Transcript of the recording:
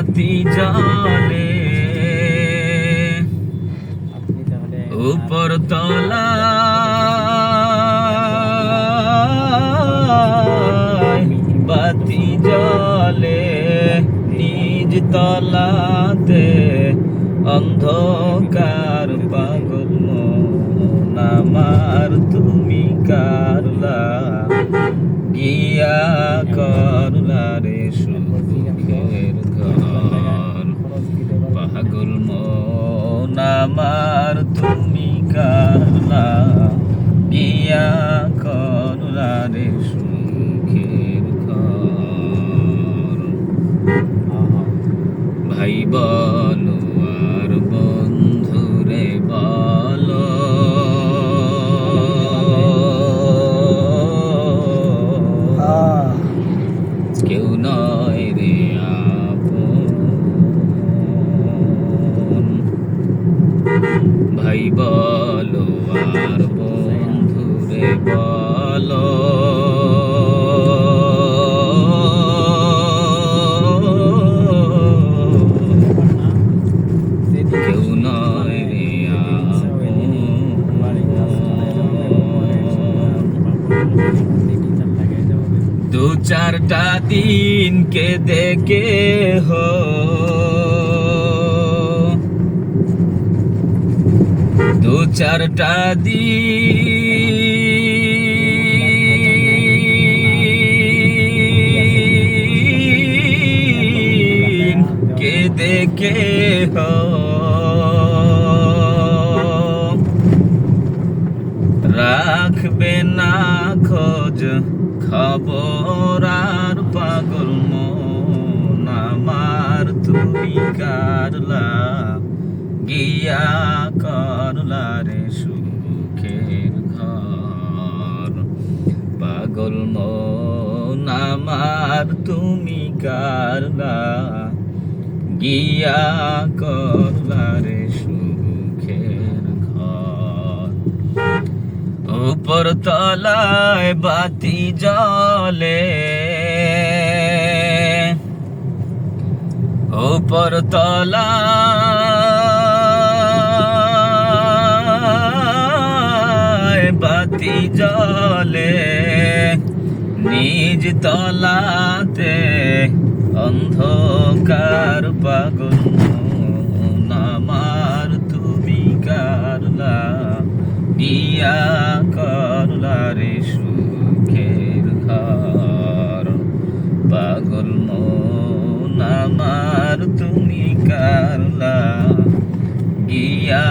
বাতি জলে উপর তলা। বাতি জলে নিজ তলাতে অন্ধকার পাগল আমার তুমি কারলা। গিয়া আমার তুমি কারলা ভাই বলো আর বন্ধুরে বলো। দু চারটা দিন কে দেখে হো চারটা দিন কে দেখে রাখবে না খোঁজ খবর আর পাগল মন। আমার তুমি কারলা গিয়া করলা রে সুখের ঘর। পাগল মন আমার, তুমি কারলা? গিয়া করলা রে সুখের ঘর। উপর তলায় বাতি জলে উপর তলায় বাতি জলে, নিজ তলাতে অন্ধকার পাগল আমার তুমি কারলা দিয়া করলা রে সুখের ঘর। পাগল মন তুমি কারলা, গিয়া